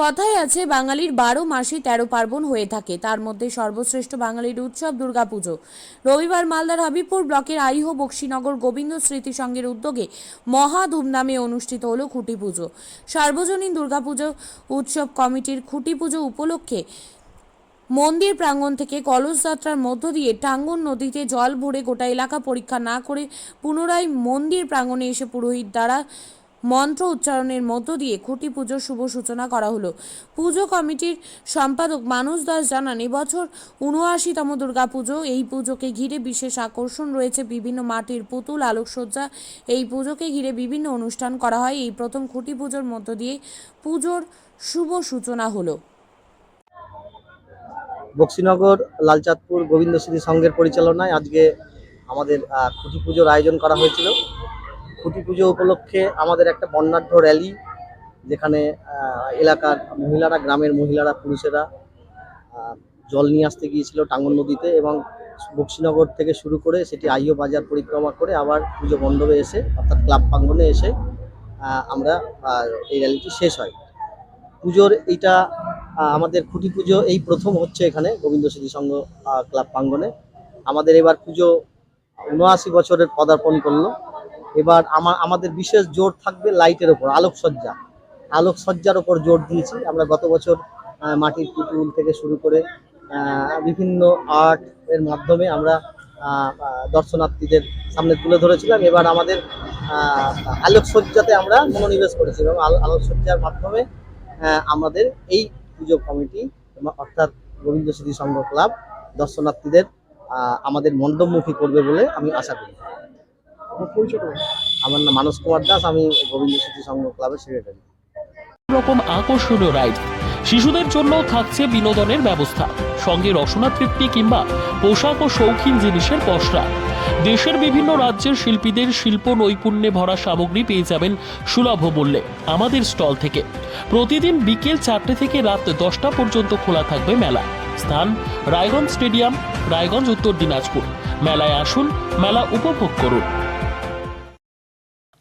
কথায় আছে, বাঙালির বারো মাসে তেরো পার্বণ হয়ে থাকে। তার মধ্যে সর্বশ্রেষ্ঠ বাঙালির উৎসব দুর্গাপুজো। রবিবার মালদার হাবিবপুর ব্লকের আইহ বক্সিনগর গোবিন্দ স্মৃতি সংঘের উদ্যোগে মহা ধুমধামে অনুষ্ঠিত হলো খুঁটি পুজো। সার্বজনীন দুর্গাপুজো উৎসব কমিটির খুঁটি পুজো উপলক্ষে মন্দির প্রাঙ্গণ থেকে কলস যাত্রার মধ্য দিয়ে টাঙ্গন নদীতে জল ভরে গোটা এলাকা পরীক্ষা না করে পুনরায় মন্দির প্রাঙ্গণে এসে পুরোহিত দ্বারা মন্ত্র উচ্চারণের মধ্য দিয়ে খুঁটি পুজোর শুভ সূচনা করা হলো। পুজো কমিটির সম্পাদক মানুষ দাস জানান, এবছর উনআশিতম দুর্গাপুজো। এই পুজোকে ঘিরে বিশেষ আকর্ষণ রয়েছে বিভিন্ন মাটির পুতুল, আলোকসজ্জা। এই পুজোকে ঘিরে বিভিন্ন অনুষ্ঠান করা হয়। এই প্রথম খুঁটি পুজোর মধ্য দিয়ে পুজোর শুভ সূচনা হলো। বক্সিনগর, লালচাঁদপুর গোবিন্দ স্মৃতি সংঘের পরিচালনায় আজকে আমাদের খুঁটি পুজোর আয়োজন করা হয়েছিল। খুঁটি পুজো উপলক্ষে আমাদের একটা বর্ণাঢ্য র্যালি, যেখানে এলাকার মহিলারা, গ্রামের মহিলারা, পুরুষেরা জল নিয়ে আসতে গিয়েছিল টাঙ্গন নদীতে এবং বক্সিনগর থেকে শুরু করে সেটি আইও বাজার পরিক্রমা করে আবার পুজো মণ্ডপে এসে, অর্থাৎ ক্লাব প্রাঙ্গনে এসে আমরা এই র্যালিটি শেষ হয়। পুজোর এইটা আমাদের খুঁটি পুজো এই প্রথম হচ্ছে এখানে গোবিন্দ স্মৃতি সংঘ ক্লাব প্রাঙ্গনে আমাদের এবার পুজো উনআশি বছরের পদার্পণ করল। এবার আমার আমাদের বিশেষ জোর থাকবে লাইটের ওপর, আলোকসজ্জা। আলোকসজ্জার ওপর জোর দিয়েছি। আমরা গত বছর মাটির পুতুল থেকে শুরু করে বিভিন্ন আর্ট এর মাধ্যমে আমরা দর্শনার্থীদের সামনে তুলে ধরেছিলাম। এবার আমাদের আলোকসজ্জাতে আমরা মনোনিবেশ করেছি এবং আলো- আলোকসজ্জার মাধ্যমে আমাদের এই পুজো কমিটি অর্থাৎ গোবিন্দ স্মৃতি সংঘ ক্লাব দর্শনার্থীদের আমাদের মণ্ডপমুখী করবে বলে আমি আশা করি। আমার নাম মানস কুমার দাস আমি গোবিন্দ স্মৃতি সংঘ ক্লাবের সেক্রেটারি রকম আকর্ষণীয় রাইড। শিশুদের জন্য থাকছে বিনোদনের ব্যবস্থা। সঙ্গে রসনা তৃপ্তি কিংবা পোশাক ও শৌখিন জিনিসের পসরা। দেশের বিভিন্ন রাজ্যের শিল্পীদের শিল্প নৈপুণ্যে ভরা সামগ্রী পেয়ে যাবেন সুলভ মূল্যে আমাদের স্টল থেকে। প্রতিদিন বিকেল চারটে থেকে রাত দশটা পর্যন্ত খোলা থাকবে মেলা। স্থান রায়গঞ্জ স্টেডিয়াম রায়গঞ্জ উত্তর দিনাজপুর। মেলায় আসুন মেলা উপভোগ করুন।